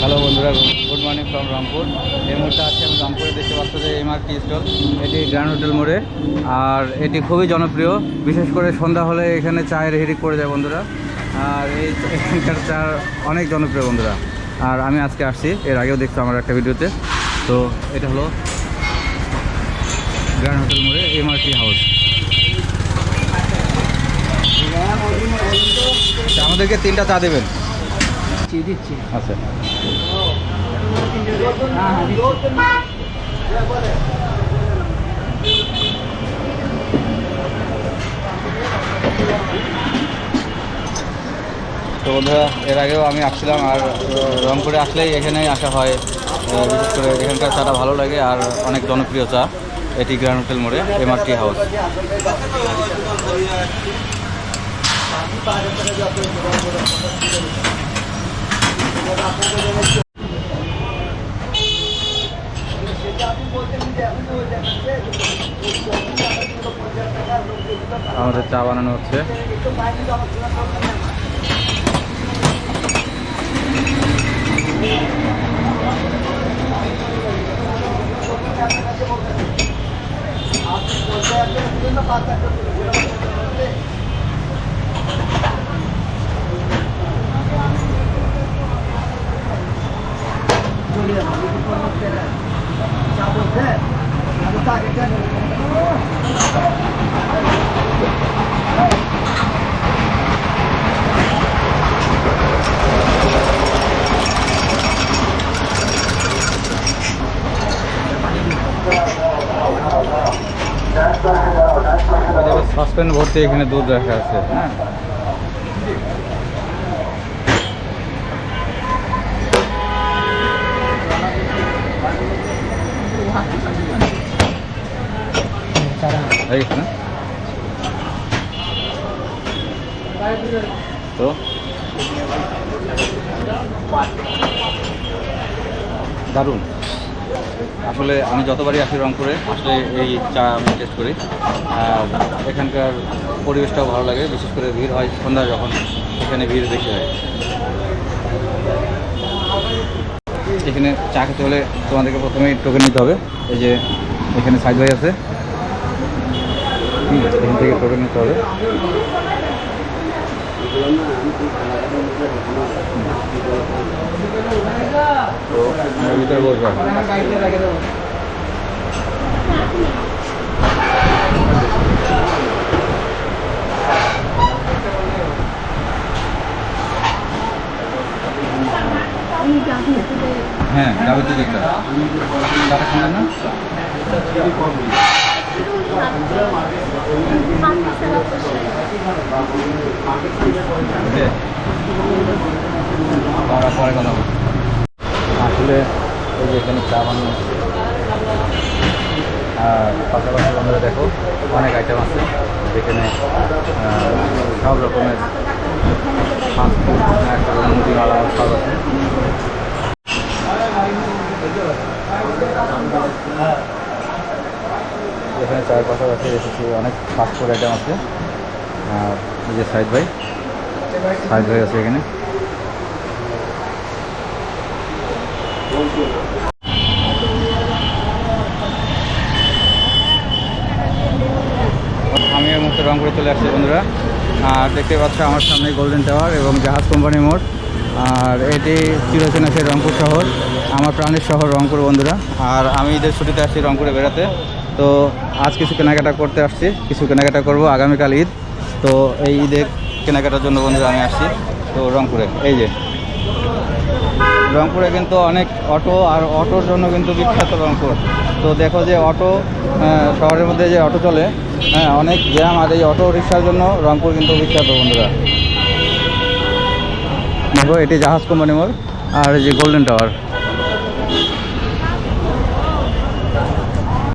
Hello বন্ধুরা, good morning from Rangpur এই মুহূর্তে আছি আমি রামপুরে, দেখতে পাচ্ছ যে এমআরটি স্টল এটি গ্র্যান্ড হোটেল মোড়ে আর এটি খুবই জনপ্রিয়, বিশেষ করে সন্ধ্যা হলে এখানে চায়ের হিড়িক করে যায় বন্ধুরা। আর এই এখানকার চা অনেক জনপ্রিয় বন্ধুরা। আর আমি আজকে আসছি, এর আগেও দেখছ আমার একটা ভিডিওতে। তো এটা হলো গ্র্যান্ড হোটেল মোড়ে এমআরটি হাউস আমাদেরকে তিনটা চা দেবেন। দিচ্ছি দিচ্ছি। আচ্ছা। হ্যাঁ হ্যাঁ দিচ্ছি। তো বন্ধুরা এর আগেও আমি আসছিলাম আর রংপুরে আসলেই এখানেই আসা হয়। বিশেষ করে এখানকার চাটা ভালো লাগে আর অনেক জনপ্রিয় চা। এটি গ্র্যান্ড হোটেল মোড়ে এমআরটি হাউস। আমাদের চা বানানো হচ্ছে। সসপ্যান ভর্তি এখানে দুধ রাখা আছে হ্যাঁ তো। দারুণ। আসলে আমি যতবারই আসি রংপুরে, আসলে এই চা আমি টেস্ট করি। আর এখানকার পরিবেশটাও ভালো লাগে, বিশেষ করে ভিড় হয় সন্ধ্যা যখন এখানে ভিড় বেশি হয়। এখানে চা খেতে হলে তোমাদেরকে প্রথমেই টোকেন নিতে হবে। এই যে এখানে সাইড ভাই আছে। এখান থেকে টোকেন নিতে হবে? তো আমরা ভিতরে হ্যাঁ একটা না? পরে কথা আসলে এই যে এখানে চা বানানো আর পাশাপাশি আমরা দেখো, অনেক আইটেম আছে। যেখানে সব রকমের স্ন্যাক্স আলাদা সব আছে এখানে চায়ের পাশাপাশি এসেছি, অনেক ফাস্ট ফুড আইটেম আছে। আর এই যে সাইদ ভাই সাইদ ভাই আছে এখানে। আমি এই মুহূর্তে রংপুরে চলে আসছি বন্ধুরা। আর দেখতে পাচ্ছ আমার সামনে গোল্ডেন টাওয়ার এবং জাহাজ কোম্পানি মোড়। আর এটি চিরচেনাসের রংপুর শহর, আমার প্রাণের শহর রংপুর বন্ধুরা। আর আমি ঈদের ছুটিতে আসছি রংপুরে বেড়াতে। তো আজ কিছু কেনাকাটা করতে আসছি, কিছু কেনাকাটা করব আগামীকাল ঈদ। তো এই ঈদের কেনাকাটার জন্য বন্ধুরা আমি আসছি, তো রংপুরে, এই যে। রংপুরে কিন্তু অনেক অটো, আর অটোর জন্য কিন্তু বিখ্যাত রংপুর। তো দেখো যে অটো শহরের মধ্যে যে অটো চলে হ্যাঁ অনেক জ্যাম, আর এই অটো রিক্সার জন্য রংপুর কিন্তু বিখ্যাত বন্ধুরা। দেখো, এটি জাহাজ কোম্পানি মোড়, আর যে গোল্ডেন টাওয়ার